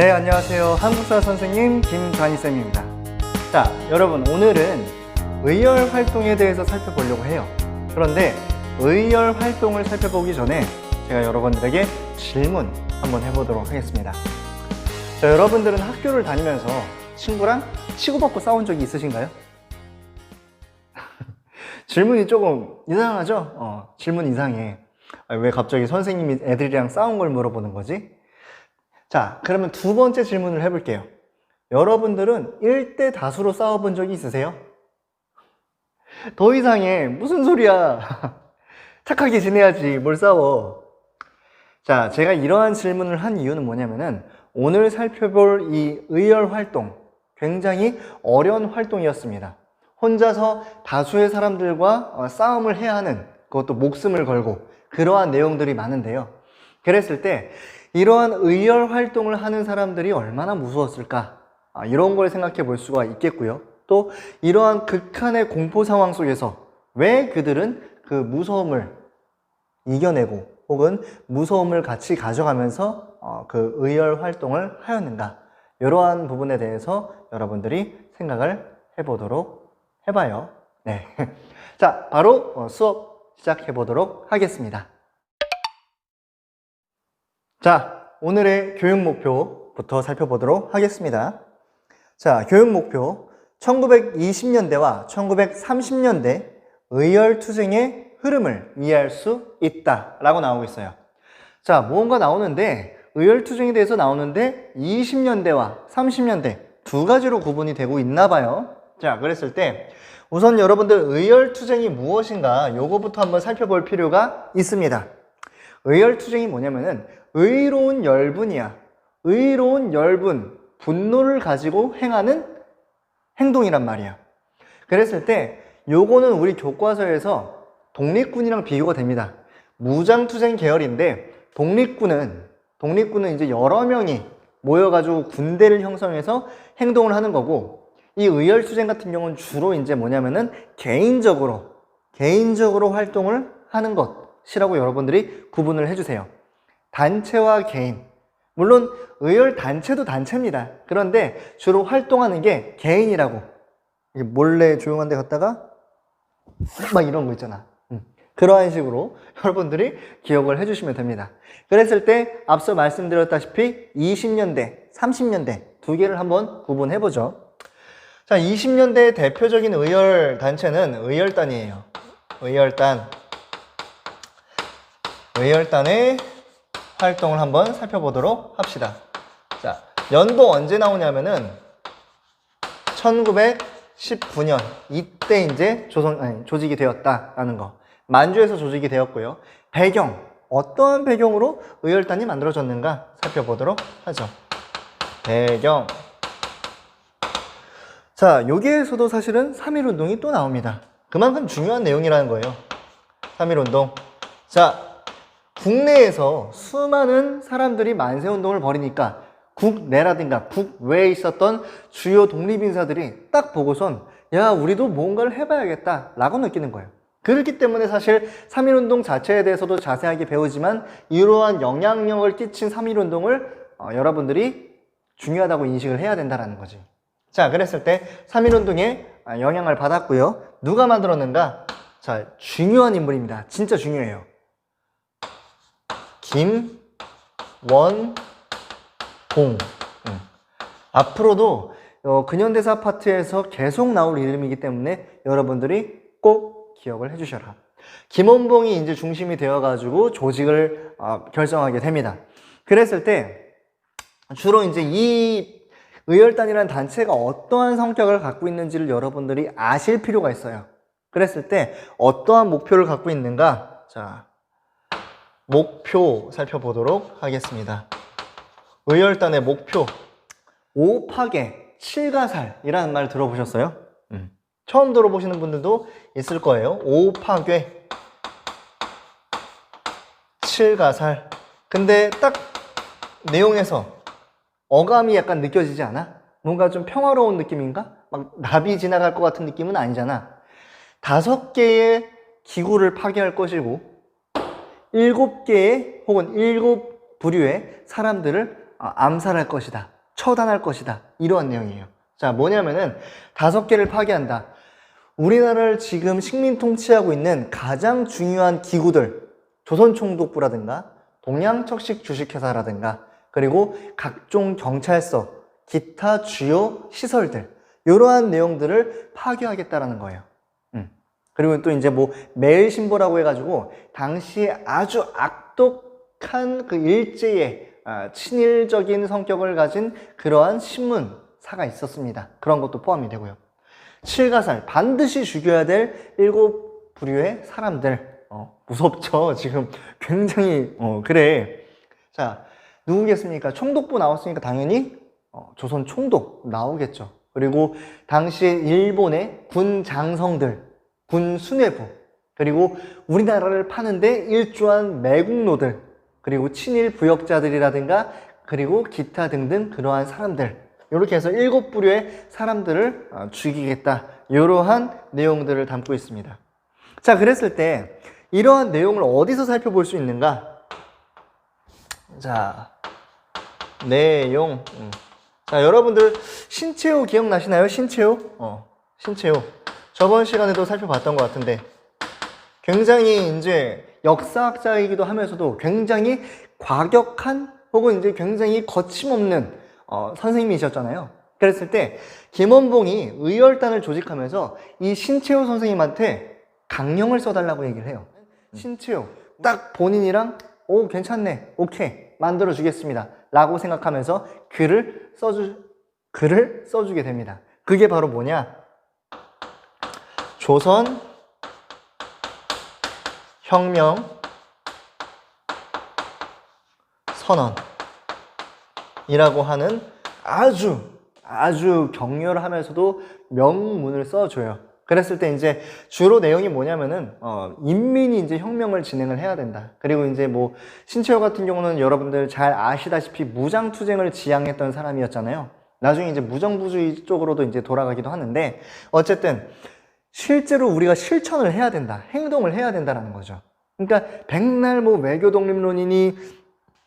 네, 안녕하세요. 한국사 선생님 김관희쌤입니다. 자, 여러분, 오늘은 의열 활동에 대해서 살펴보려고 해요. 그런데 의열 활동을 살펴보기 전에 제가 여러분들에게 질문 한번 해보도록 하겠습니다. 자, 여러분들은 학교를 다니면서 친구랑 치고받고 싸운 적이 있으신가요? 질문이 조금 이상하죠? 어, 질문 이상해. 아, 왜 갑자기 선생님이 애들이랑 싸운 걸 물어보는 거지? 자, 그러면 두 번째 질문을 해볼게요. 여러분들은 1대 다수로 싸워본 적이 있으세요? 더 이상해. 무슨 소리야. 착하게 지내야지. 뭘 싸워. 자, 제가 이러한 질문을 한 이유는 뭐냐면은 오늘 살펴볼 이 의열 활동, 굉장히 어려운 활동이었습니다. 혼자서 다수의 사람들과 어, 싸움을 해야 하는 그것도 목숨을 걸고 그러한 내용들이 많은데요. 그랬을 때 이러한 의열 활동을 하는 사람들이 얼마나 무서웠을까? 아, 이런 걸 생각해 볼 수가 있겠고요. 또 이러한 극한의 공포 상황 속에서 왜 그들은 그 무서움을 이겨내고 혹은 무서움을 같이 가져가면서 어, 그 의열 활동을 하였는가? 이러한 부분에 대해서 여러분들이 생각을 해보도록 해봐요. 네. 자, 바로 어, 수업 시작해 보도록 하겠습니다. 자, 오늘의 교육 목표부터 살펴보도록 하겠습니다. 자, 교육 목표. 1920년대와 1930년대 의열투쟁의 흐름을 이해할 수 있다. 라고 나오고 있어요. 자, 무언가 나오는데, 의열투쟁에 대해서 나오는데, 20년대와 30년대 두 가지로 구분이 되고 있나 봐요. 자, 그랬을 때, 우선 여러분들 의열투쟁이 무엇인가, 요거부터 한번 살펴볼 필요가 있습니다. 의열투쟁이 뭐냐면은, 의로운 열분이야. 의로운 열분, 분노를 가지고 행하는 행동이란 말이야. 그랬을 때 요거는 우리 교과서에서 독립군이랑 비교가 됩니다. 무장투쟁 계열인데 독립군은 독립군은 이제 여러 명이 모여가지고 군대를 형성해서 행동을 하는 거고 이 의열투쟁 같은 경우는 주로 이제 뭐냐면은 개인적으로 개인적으로 활동을 하는 것이라고 여러분들이 구분을 해주세요. 단체와 개인. 물론 의열 단체도 단체입니다. 그런데 주로 활동하는 게 개인이라고. 몰래 조용한 데 갔다가 막 이런 거 있잖아. 음. 그러한 식으로 여러분들이 기억을 해주시면 됩니다. 그랬을 때 앞서 말씀드렸다시피 20년대, 30년대 두 개를 한번 구분해보죠. 자, 20년대의 대표적인 의열 단체는 의열단이에요. 의열단. 의열단의 활동을 한번 살펴보도록 합시다. 자, 연도 언제 나오냐면은 1919년 이때 이제 조선 아니, 조직이 되었다라는 거. 만주에서 조직이 되었고요. 배경 어떠한 배경으로 의열단이 만들어졌는가 살펴보도록 하죠. 배경. 자, 여기에서도 사실은 3.1운동이 또 나옵니다. 그만큼 중요한 내용이라는 거예요. 3.1운동. 자, 국내에서 수많은 사람들이 만세 운동을 벌이니까 국내라든가 국외에 있었던 주요 독립인사들이 딱 보고선 야 우리도 뭔가를 해봐야겠다. 라고 느끼는 거예요. 그렇기 때문에 사실 3.1운동 자체에 대해서도 자세하게 배우지만 이러한 영향력을 끼친 3.1운동을 어, 여러분들이 중요하다고 인식을 해야 된다는 거지. 자 그랬을 때 3.1운동에 영향을 받았고요. 누가 만들었는가? 자 중요한 인물입니다. 진짜 중요해요 김원봉. 음. 앞으로도 어, 근현대사 파트에서 계속 나올 이름이기 때문에 여러분들이 꼭 기억을 해주셔라. 김원봉이 이제 중심이 되어가지고 조직을 어, 결정하게 됩니다. 그랬을 때 주로 이제 이 의열단이라는 단체가 어떠한 성격을 갖고 있는지를 여러분들이 아실 필요가 있어요. 그랬을 때 어떠한 목표를 갖고 있는가? 자, 목표 살펴보도록 하겠습니다. 의열단의 목표. 오파계, 칠가살이라는 말 들어보셨어요? 음. 처음 들어보시는 분들도 있을 거예요. 오파괴, 칠가살. 근데 딱 내용에서 어감이 약간 느껴지지 않아? 뭔가 좀 평화로운 느낌인가? 막 나비 지나갈 것 같은 느낌은 아니잖아. 다섯 개의 기구를 파괴할 것이고 일곱 개의 혹은 일곱 부류의 사람들을 아, 암살할 것이다. 처단할 것이다. 이러한 내용이에요. 자, 뭐냐면은 다섯 개를 파괴한다. 우리나라를 지금 식민 통치하고 있는 가장 중요한 기구들, 조선총독부라든가 동양척식 주식회사라든가 그리고 각종 경찰서, 기타 주요 시설들 이러한 내용들을 파괴하겠다라는 거예요. 음. 그리고 또 이제 뭐 매일 신보라고 해가지고 당시 아주 악독한 그 일제의 아, 친일적인 성격을 가진 그러한 신문사가 있었습니다. 그런 것도 포함이 되고요. 칠가살 반드시 죽여야 될 일곱 부류의 사람들 어, 무섭죠 지금 굉장히 어, 그래 자 누구겠습니까 총독부 나왔으니까 당연히 어, 조선 총독 나오겠죠 그리고 당시 일본의 군 장성들 군 수뇌부 그리고 우리나라를 파는데 일조한 매국노들 그리고 친일 부역자들이라든가 그리고 기타 등등 그러한 사람들 이렇게 해서 일곱 부류의 사람들을 어, 죽이겠다. 이러한 내용들을 담고 있습니다. 자, 그랬을 때 이러한 내용을 어디서 살펴볼 수 있는가? 자, 내용. 음. 자, 여러분들 신채호 기억나시나요? 신채호? 어, 신채호. 저번 시간에도 살펴봤던 것 같은데 굉장히 이제 역사학자이기도 하면서도 굉장히 과격한 혹은 이제 굉장히 거침없는 어, 선생님이셨잖아요. 그랬을 때 김원봉이 의열단을 조직하면서 이 신채호 선생님한테 강령을 써달라고 얘기를 해요. 신채호 딱 본인이랑 오 괜찮네 오케이 만들어 주겠습니다 라고 생각하면서 글을 써주 글을 써주게 됩니다. 그게 바로 뭐냐? 조선 혁명 선언이라고 하는 아주 아주 격렬하면서도 명문을 써줘요. 그랬을 때 이제 주로 내용이 뭐냐면은 어, 인민이 이제 혁명을 진행을 해야 된다. 그리고 이제 뭐 신채호 같은 경우는 여러분들 잘 아시다시피 무장 투쟁을 지향했던 사람이었잖아요. 나중에 이제 무정부주의 쪽으로도 이제 돌아가기도 하는데 어쨌든 실제로 우리가 실천을 해야 된다. 행동을 해야 된다라는 거죠. 그러니까 백날 뭐 외교 독립론이니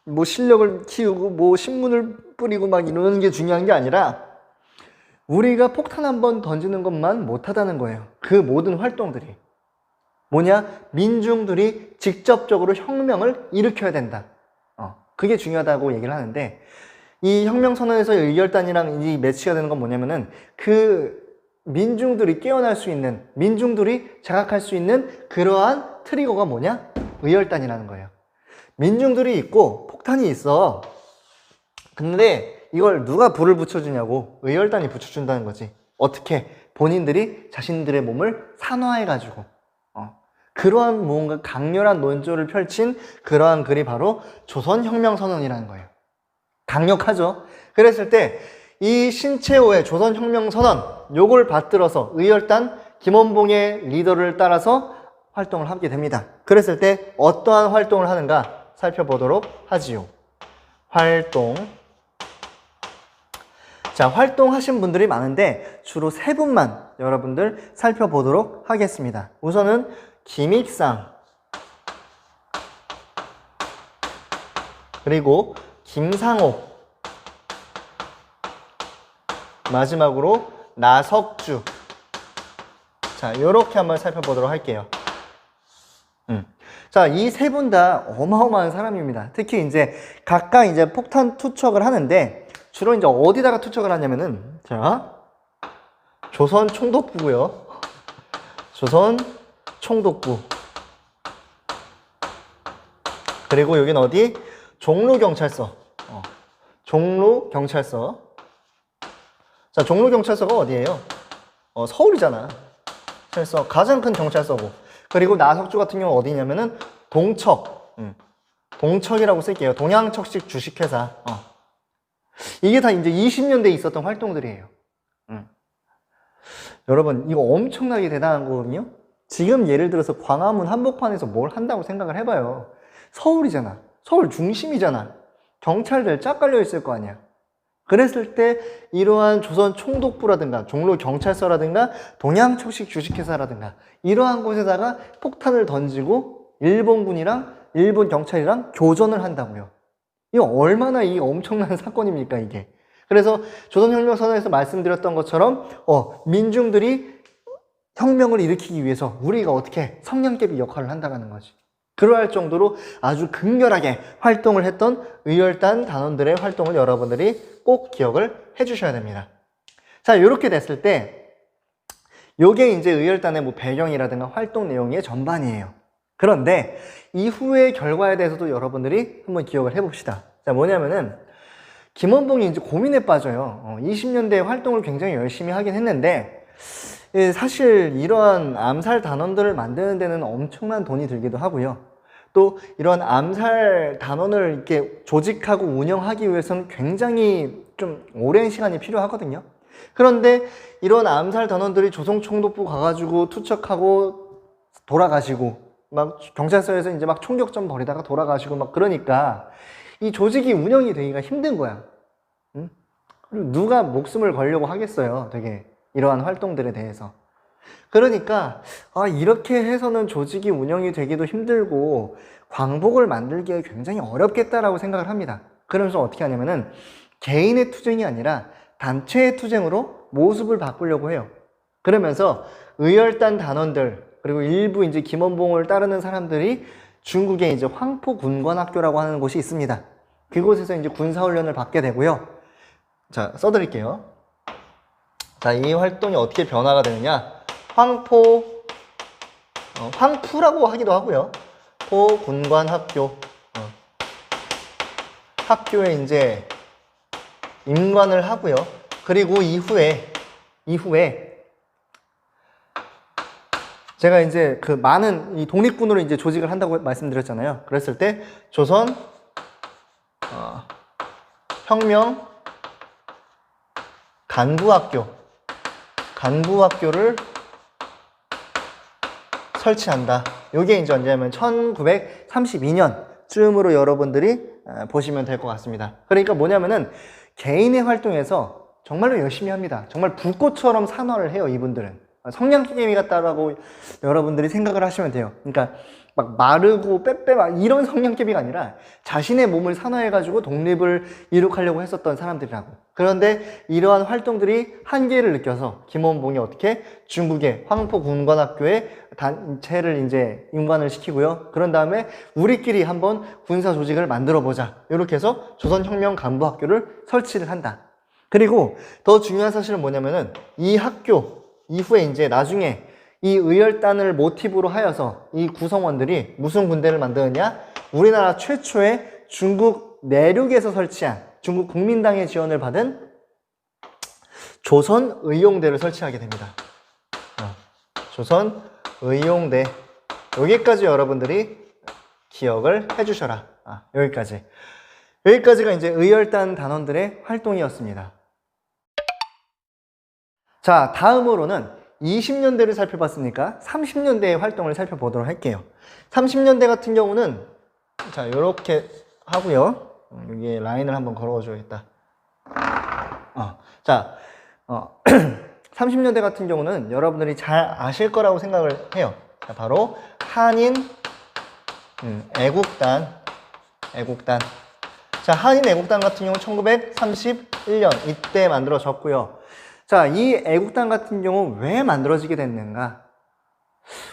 뭐 실력을 키우고 뭐 신문을 뿌리고 막 이러는 게 중요한 게 아니라 우리가 폭탄 한 번 던지는 것만 못하다는 거예요. 그 모든 활동들이. 뭐냐? 민중들이 직접적으로 혁명을 일으켜야 된다. 어, 그게 중요하다고 얘기를 하는데 이 혁명선언에서 의결단이랑 이 매치가 되는 건 뭐냐면은 그 민중들이 깨어날 수 있는, 민중들이 자각할 수 있는 그러한 트리거가 뭐냐? 의열단이라는 거예요. 민중들이 있고 폭탄이 있어. 근데 이걸 누가 불을 붙여주냐고 의열단이 붙여준다는 거지. 어떻게? 본인들이 자신들의 몸을 산화해가지고. 어. 그러한 뭔가 강렬한 논조를 펼친 그러한 글이 바로 조선혁명선언이라는 거예요. 강력하죠? 그랬을 때 이 신채호의 조선혁명 선언 요걸 받들어서 의열단 김원봉의 리더를 따라서 활동을 하게 됩니다. 그랬을 때 어떠한 활동을 하는가 살펴보도록 하지요. 활동. 자, 활동하신 분들이 많은데 주로 세 분만 여러분들 살펴보도록 하겠습니다. 우선은 김익상 그리고 김상옥 마지막으로 나석주 자, 요렇게 한번 살펴보도록 할게요. 음. 자, 이 세 분 다 어마어마한 사람입니다. 특히 이제 각각 이제 폭탄 투척을 하는데 주로 이제 어디다가 투척을 하냐면은 자, 조선 총독부고요. 조선 총독부. 그리고 여긴 어디? 종로 경찰서. 어. 종로 경찰서. 자, 종로 경찰서가 어디예요? 어, 서울이잖아. 그래서 가장 큰 경찰서고. 그리고 나석주 같은 경우 어디냐면은 동척. 음. 동척이라고 쓸게요. 동양척식 주식회사. 어. 이게 다 이제 20년대에 있었던 활동들이에요. 음. 여러분, 이거 엄청나게 대단한 거거든요? 지금 예를 들어서 광화문 한복판에서 뭘 한다고 생각을 해봐요. 서울이잖아. 서울 중심이잖아. 경찰들 쫙 깔려 있을 거 아니야. 그랬을 때 이러한 조선 총독부라든가 종로 경찰서라든가 동양척식 주식회사라든가 이러한 곳에다가 폭탄을 던지고 일본군이랑 일본 경찰이랑 교전을 한다고요. 이거 얼마나 이 엄청난 사건입니까, 이게. 그래서 조선혁명선언에서 말씀드렸던 것처럼, 어, 민중들이 혁명을 일으키기 위해서 우리가 어떻게 성냥개비 역할을 한다는 거지. 그러할 정도로 아주 극렬하게 활동을 했던 의열단 단원들의 활동을 여러분들이 꼭 기억을 해 주셔야 됩니다. 자, 이렇게 됐을 때, 요게 이제 의열단의 뭐 배경이라든가 활동 내용의 전반이에요. 그런데 이후의 결과에 대해서도 여러분들이 한번 기억을 해봅시다. 자, 뭐냐면은, 김원봉이 이제 고민에 빠져요. 어, 20년대 활동을 굉장히 열심히 하긴 했는데, 예, 사실 이러한 암살 단원들을 만드는 데는 엄청난 돈이 들기도 하고요. 또 이런 암살 단원을 이렇게 조직하고 운영하기 위해서는 굉장히 좀 오랜 시간이 필요하거든요. 그런데 이런 암살 단원들이 조선 총독부 가가지고 투척하고 돌아가시고 막 경찰서에서 이제 막 총격전 벌이다가 돌아가시고 막 그러니까 이 조직이 운영이 되기가 힘든 거야. 응? 누가 목숨을 걸려고 하겠어요. 되게 이러한 활동들에 대해서. 그러니까 아 이렇게 해서는 조직이 운영이 되기도 힘들고 광복을 만들기에 굉장히 어렵겠다라고 생각을 합니다. 그러면서 어떻게 하냐면은 개인의 투쟁이 아니라 단체의 투쟁으로 모습을 바꾸려고 해요. 그러면서 의열단 단원들 그리고 일부 이제 김원봉을 따르는 사람들이 중국에 이제 황포 군관학교라고 하는 곳이 있습니다. 그곳에서 이제 군사훈련을 받게 되고요. 자, 써드릴게요. 자, 이 활동이 어떻게 변화가 되느냐? 황포, 어, 황푸라고 하기도 하고요. 포 군관 학교. 어. 학교에 이제 임관을 하고요. 그리고 이후에, 이후에 제가 이제 그 많은 이 독립군으로 이제 조직을 한다고 말씀드렸잖아요. 그랬을 때 조선 어, 혁명 간부학교 간부학교를 설치한다. 이게 이제 언제냐면 1932년쯤으로 여러분들이 어, 보시면 될 것 같습니다. 그러니까 뭐냐면은 개인의 활동에서 정말로 열심히 합니다. 정말 불꽃처럼 산화를 해요, 이분들은. 성냥개미 같다라고 여러분들이 생각을 하시면 돼요. 그러니까 막 마르고 빼빼 막 이런 성냥개미가 아니라 자신의 몸을 산화해가지고 독립을 이룩하려고 했었던 사람들이라고. 그런데 이러한 활동들이 한계를 느껴서 김원봉이 어떻게 중국의 황포 군관학교에 단체를 이제 임관을 시키고요. 그런 다음에 우리끼리 한번 군사 조직을 만들어 보자. 이렇게 해서 조선혁명 간부학교를 설치를 한다. 그리고 더 중요한 사실은 뭐냐면은 이 학교 이후에 이제 나중에 이 의열단을 모티브로 하여서 이 구성원들이 무슨 군대를 만드느냐? 우리나라 최초의 중국 내륙에서 설치한 중국 국민당의 지원을 받은 조선 의용대를 설치하게 됩니다. 어, 조선 의용대 여기까지 여러분들이 기억을 해주셔라. 아, 여기까지. 여기까지가 이제 의열단 단원들의 활동이었습니다. 자, 다음으로는 20년대를 살펴봤으니까 30년대의 활동을 살펴보도록 할게요. 30년대 같은 경우는 자, 요렇게 하고요. 어, 여기에 라인을 한번 걸어줘야겠다. 어, 자, 어, 30년대 같은 경우는 여러분들이 잘 아실 거라고 생각을 해요. 자, 바로 한인 음, 애국단, 애국단. 자, 한인 애국단 같은 경우 1931년 이때 만들어졌고요. 자, 이 애국단 같은 경우 왜 만들어지게 됐는가?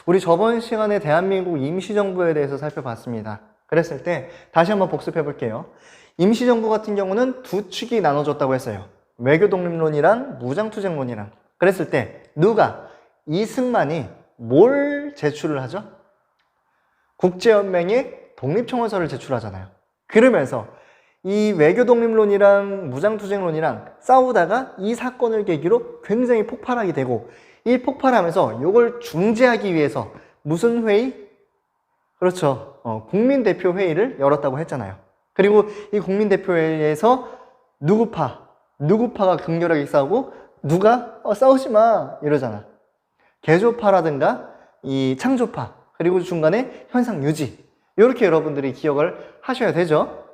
우리 저번 시간에 대한민국 임시정부에 대해서 살펴봤습니다. 그랬을 때 다시 한번 복습해 볼게요. 임시정부 같은 경우는 두 축이 나눠졌다고 했어요. 외교 독립론이랑 무장투쟁론이랑. 그랬을 때 누가 이승만이 뭘 제출을 하죠? 국제연맹에 독립청원서를 제출하잖아요. 그러면서 이 외교 독립론이랑 무장투쟁론이랑 싸우다가 이 사건을 계기로 굉장히 폭발하게 되고 이 폭발하면서 이걸 중재하기 위해서 무슨 회의? 그렇죠. 어, 국민대표 회의를 열었다고 했잖아요. 그리고 이 국민대표회의에서 누구파, 누구파가 극렬하게 싸우고 누가 어, 싸우지 마 이러잖아. 개조파라든가 이 창조파 그리고 중간에 현상 유지 이렇게 여러분들이 기억을 하셔야 되죠.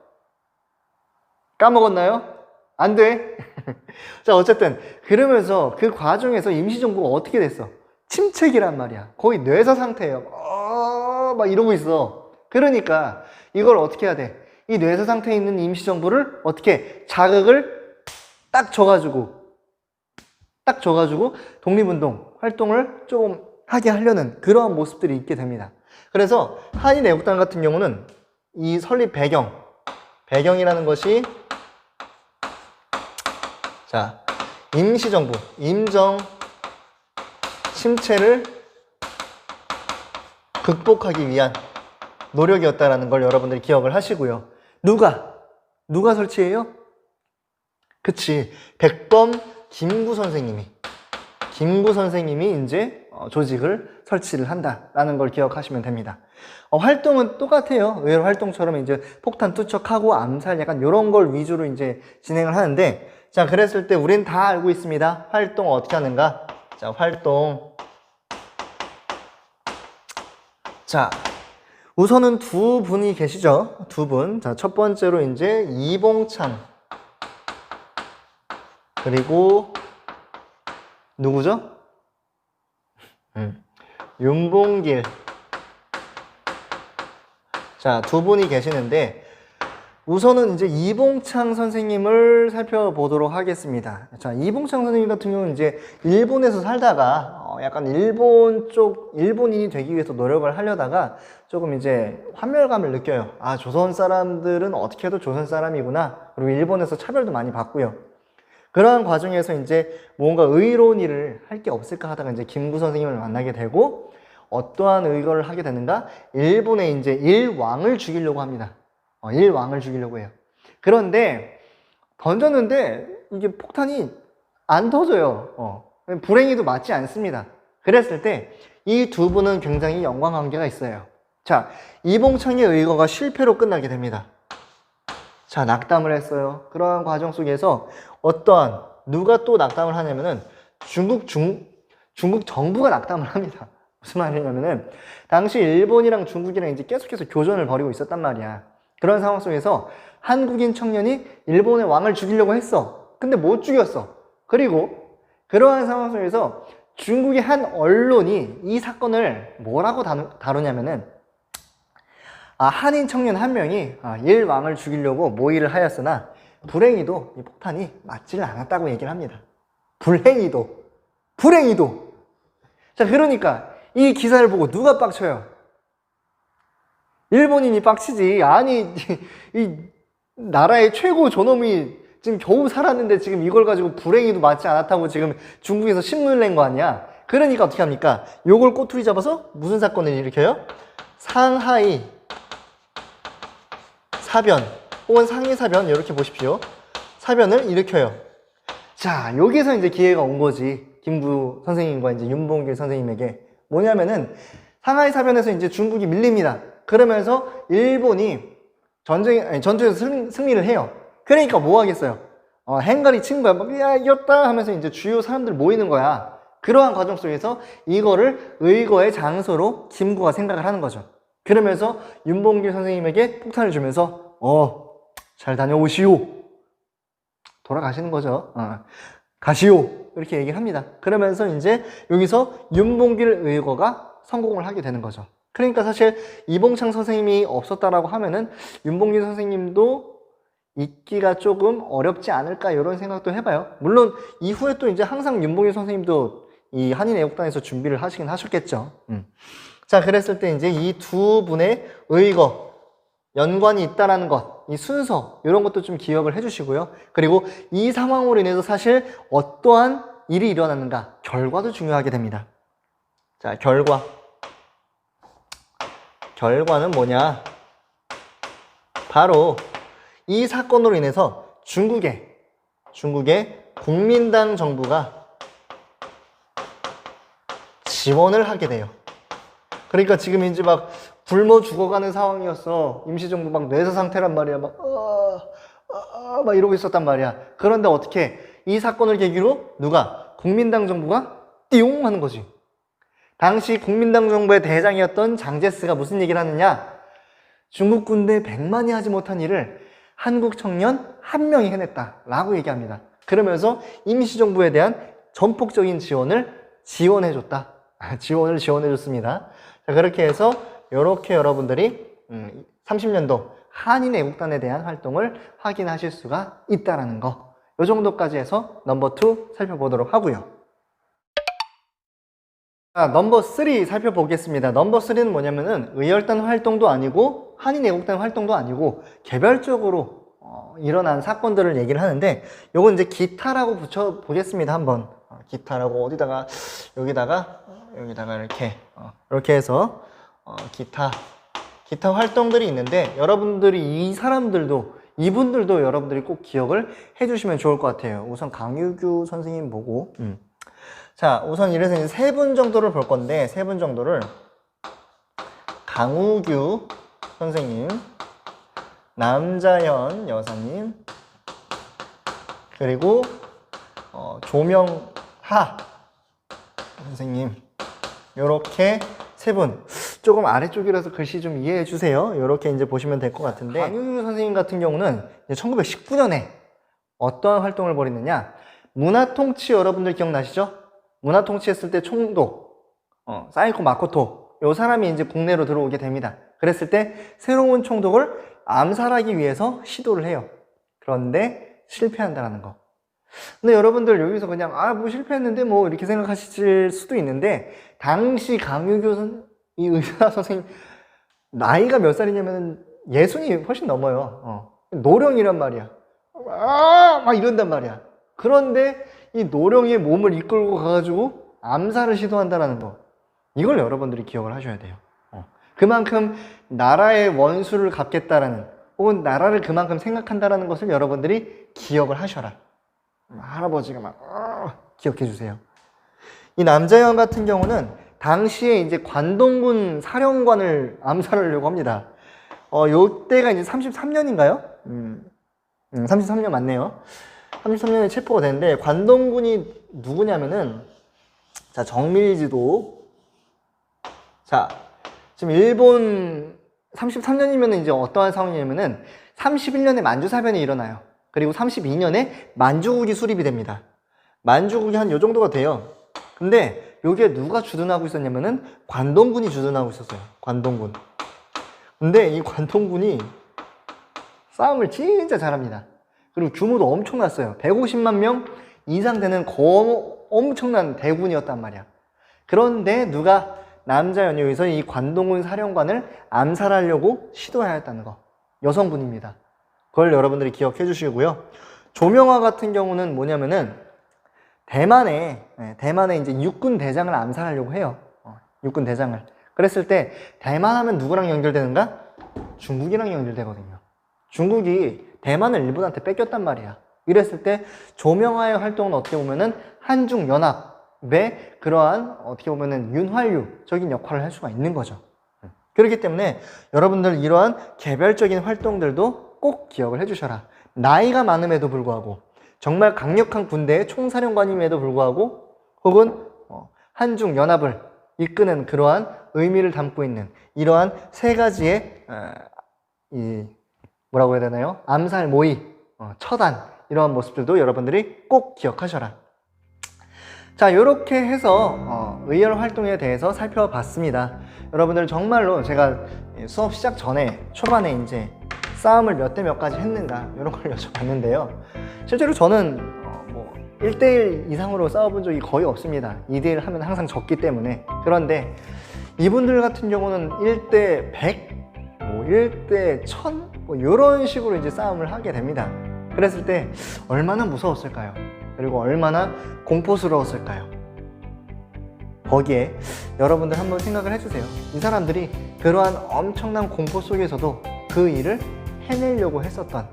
까먹었나요? 안 돼. 자, 어쨌든 그러면서 그 과정에서 임시 정부가 어떻게 됐어? 침체기란 말이야. 거의 뇌사 상태예요. 어, 막 이러고 있어. 그러니까 이걸 어떻게 해야 돼? 이 뇌세 상태에 있는 임시 정부를 어떻게 자극을 딱 줘가지고 딱 줘가지고 독립운동 활동을 좀 하게 하려는 그러한 모습들이 있게 됩니다. 그래서 한인 애국단 같은 경우는 이 설립 배경, 배경이라는 것이 자 임시정부, 임정 침체를 극복하기 위한 노력이었다라는 걸 여러분들이 기억을 하시고요. 누가 누가 설치해요? 그치 백범 김구 선생님이 김구 선생님이 이제 어, 조직을 설치를 한다라는 걸 기억하시면 됩니다. 어, 활동은 똑같아요. 의외로 활동처럼 이제 폭탄 투척하고 암살 약간 이런 걸 위주로 이제 진행을 하는데 자 그랬을 때 우린 다 알고 있습니다. 활동 어떻게 하는가? 자 활동 자 우선은 두 분이 계시죠. 두 분. 자 첫 번째로 이제 이봉창 그리고 누구죠? 음. 윤봉길. 자, 두 분이 계시는데, 우선은 이제 이봉창 선생님을 살펴보도록 하겠습니다. 자, 이봉창 선생님 같은 경우는 이제 일본에서 살다가 어, 약간 일본 쪽, 일본인이 되기 위해서 노력을 하려다가 조금 이제 환멸감을 느껴요. 아, 조선 사람들은 어떻게 해도 조선 사람이구나. 그리고 일본에서 차별도 많이 받고요. 그러한 과정에서 이제 뭔가 의로운 일을 할 게 없을까 하다가 이제 김구 선생님을 만나게 되고 어떠한 의거를 하게 되는가? 일본의 이제 일왕을 죽이려고 합니다. 어, 일왕을 죽이려고 해요. 그런데 던졌는데 이게 폭탄이 안 터져요. 어, 불행히도 맞지 않습니다. 그랬을 때 이 두 분은 굉장히 연관 관계가 있어요. 자, 이봉창의 의거가 실패로 끝나게 됩니다. 자, 낙담을 했어요. 그러한 과정 속에서 어떠한 누가 또 낙담을 하냐면은 중국 중 중국 정부가 낙담을 합니다. 무슨 말이냐면은 당시 일본이랑 중국이랑 이제 계속해서 교전을 벌이고 있었단 말이야. 그런 상황 속에서 한국인 청년이 일본의 왕을 죽이려고 했어. 근데 못 죽였어. 그리고 그러한 상황 속에서 중국의 한 언론이 이 사건을 뭐라고 다루, 다루냐면은 아, 한인 청년 한 명이 아, 일왕을 죽이려고 모의를 하였으나 불행히도 이 폭탄이 맞지를 않았다고 얘기를 합니다. 불행히도 불행히도 자 그러니까 이 기사를 보고 누가 빡쳐요? 일본인이 빡치지 아니 이 나라의 최고 존엄이 지금 겨우 살았는데 지금 이걸 가지고 불행히도 맞지 않았다고 지금 중국에서 신문을 낸 거 아니야? 그러니까 어떻게 합니까? 요걸 꼬투리 잡아서 무슨 사건을 일으켜요? 상하이 사변 혹은 상해 사변 이렇게 보십시오. 사변을 일으켜요. 자, 여기서 이제 기회가 온 거지. 김구 선생님과 이제 윤봉길 선생님에게 뭐냐면은 상하이 사변에서 이제 중국이 밀립니다. 그러면서 일본이 전쟁 전투에서 승, 승리를 해요. 그러니까 뭐 하겠어요? 어, 행가리 친 거야. 막, 야, 이겼다 하면서 이제 주요 사람들 모이는 거야. 그러한 과정 속에서 이거를 의거의 장소로 김구가 생각을 하는 거죠. 그러면서 윤봉길 선생님에게 폭탄을 주면서 어, 잘 다녀오시오. 돌아가시는 거죠. 어, 가시오. 이렇게 얘기를 합니다. 그러면서 이제 여기서 윤봉길 의거가 성공을 하게 되는 거죠. 그러니까 사실 이봉창 선생님이 없었다라고 하면은 윤봉길 선생님도 있기가 조금 어렵지 않을까 이런 생각도 해봐요. 물론 이후에 또 이제 항상 윤봉길 선생님도 이 한인 애국단에서 준비를 하시긴 하셨겠죠. 음. 자, 그랬을 때 이제 이 두 분의 의거, 연관이 있다라는 것, 이 순서, 이런 것도 좀 기억을 해주시고요. 그리고 이 상황으로 인해서 사실 어떠한 일이 일어났는가, 결과도 중요하게 됩니다. 자, 결과. 결과는 뭐냐? 바로 이 사건으로 인해서 중국의, 중국의 국민당 정부가 지원을 하게 돼요. 그러니까 지금 이제 막 굶어 죽어가는 상황이었어. 임시정부 막 뇌사 상태란 말이야. 막, 어, 어, 막 이러고 있었단 말이야. 그런데 어떻게 이 사건을 계기로 누가 국민당 정부가 띠용 하는 거지. 당시 국민당 정부의 대장이었던 장제스가 무슨 얘기를 하느냐? 중국 군대 100만이 하지 못한 일을 한국 청년 한 명이 해냈다라고 얘기합니다. 그러면서 임시정부에 대한 전폭적인 지원을 지원해줬다. 지원을 지원해줬습니다. 자, 그렇게 해서 이렇게 여러분들이 음, 30년도 한인 애국단에 대한 활동을 확인하실 수가 있다라는 거. 요 정도까지 해서 넘버 2 살펴보도록 하고요. 자, 넘버 3 살펴보겠습니다. 넘버 3는 뭐냐면은 의열단 활동도 아니고 한인 애국단 활동도 아니고 개별적으로 어, 일어난 사건들을 얘기를 하는데 요건 이제 기타라고 붙여 보겠습니다. 한번 어, 기타라고 어디다가 여기다가 어, 여기다가 이렇게 어, 이렇게 해서 어, 기타 기타 활동들이 있는데 여러분들이 이 사람들도 이분들도 여러분들이 꼭 기억을 해주시면 좋을 것 같아요. 우선 강유규 선생님 보고 음. 자, 우선 이래서 이제 세 분 정도를 볼 건데, 세 분 정도를 강우규 선생님, 남자현 여사님, 그리고 어, 조명하 선생님, 요렇게 세 분. 조금 아래쪽이라서 글씨 좀 이해해 주세요. 요렇게 이제 보시면 될 것 같은데, 강우규 선생님 같은 경우는 1919년에 어떠한 활동을 벌이느냐? 문화통치 여러분들 기억나시죠? 문화 통치했을 때 총독, 어, 사이코 마코토, 요 사람이 이제 국내로 들어오게 됩니다. 그랬을 때 새로운 총독을 암살하기 위해서 시도를 해요. 그런데 실패한다는 거. 근데 여러분들 여기서 그냥 아 뭐 실패했는데 뭐 이렇게 생각하실 수도 있는데 당시 강유교 선, 이 의사 선생님 나이가 몇 살이냐면 예순이 훨씬 넘어요. 어. 노령이란 말이야. 아, 막 이런단 말이야. 그런데 이 노령의 몸을 이끌고 가가지고 암살을 시도한다는 거. 이걸 여러분들이 기억을 하셔야 돼요. 어. 그만큼 나라의 원수를 갚겠다라는 혹은 나라를 그만큼 생각한다라는 것을 여러분들이 기억을 하셔라. 할아버지가 막 어, 기억해 주세요. 이 남자형 같은 경우는 당시에 이제 관동군 사령관을 암살하려고 합니다. 어, 요때가 이제 33년인가요? 음, 음 33년 맞네요. 33년에 체포가 됐는데 관동군이 누구냐면은 자 정밀지도 자 지금 일본 33년이면 이제 어떠한 상황이냐면은 31년에 만주사변이 일어나요. 그리고 32년에 만주국이 수립이 됩니다. 만주국이 한 요 정도가 돼요. 근데 여기에 누가 주둔하고 있었냐면은 관동군이 주둔하고 있었어요. 관동군. 근데 이 관동군이 싸움을 진짜 잘합니다. 그리고 규모도 엄청났어요. 150만 명 이상 되는 거, 엄청난 대군이었단 말이야. 그런데 누가 남자 연유에서 이 관동군 사령관을 암살하려고 시도하였다는 거. 여성분입니다. 그걸 여러분들이 기억해 주시고요. 조명화 같은 경우는 뭐냐면은 대만에 네, 대만에 이제 육군 대장을 암살하려고 해요. 어, 육군 대장을. 그랬을 때 대만 하면 누구랑 연결되는가? 중국이랑 연결되거든요. 중국이 대만을 일본한테 뺏겼단 말이야. 이랬을 때 조명화의 활동은 어떻게 보면은 한중 연합의 그러한 어떻게 보면은 윤활유적인 역할을 할 수가 있는 거죠. 그렇기 때문에 여러분들 이러한 개별적인 활동들도 꼭 기억을 해주셔라. 나이가 많음에도 불구하고 정말 강력한 군대의 총사령관임에도 불구하고 혹은 어, 한중 연합을 이끄는 그러한 의미를 담고 있는 이러한 세 가지의 어, 이 뭐라고 해야 되나요? 암살 모의, 어, 처단 이러한 모습들도 여러분들이 꼭 기억하셔라. 자, 이렇게 해서 어, 의열 활동에 대해서 살펴봤습니다. 여러분들 정말로 제가 수업 시작 전에 초반에 이제 싸움을 몇 대 몇까지 했는가 이런 걸 여쭤봤는데요. 실제로 저는 어, 뭐 1대1 이상으로 싸워본 적이 거의 없습니다. 2대1 하면 항상 졌기 때문에. 그런데 이분들 같은 경우는 1대 100, 뭐 1대 1000, 뭐 이런 식으로 이제 싸움을 하게 됩니다. 그랬을 때 얼마나 무서웠을까요? 그리고 얼마나 공포스러웠을까요? 거기에 여러분들 한번 생각을 해주세요. 이 사람들이 그러한 엄청난 공포 속에서도 그 일을 해내려고 했었던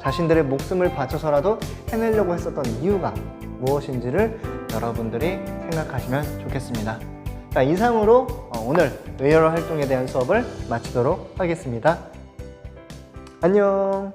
자신들의 목숨을 바쳐서라도 해내려고 했었던 이유가 무엇인지를 여러분들이 생각하시면 좋겠습니다. 자, 이상으로 어, 오늘 의열 활동에 대한 수업을 마치도록 하겠습니다. 안녕.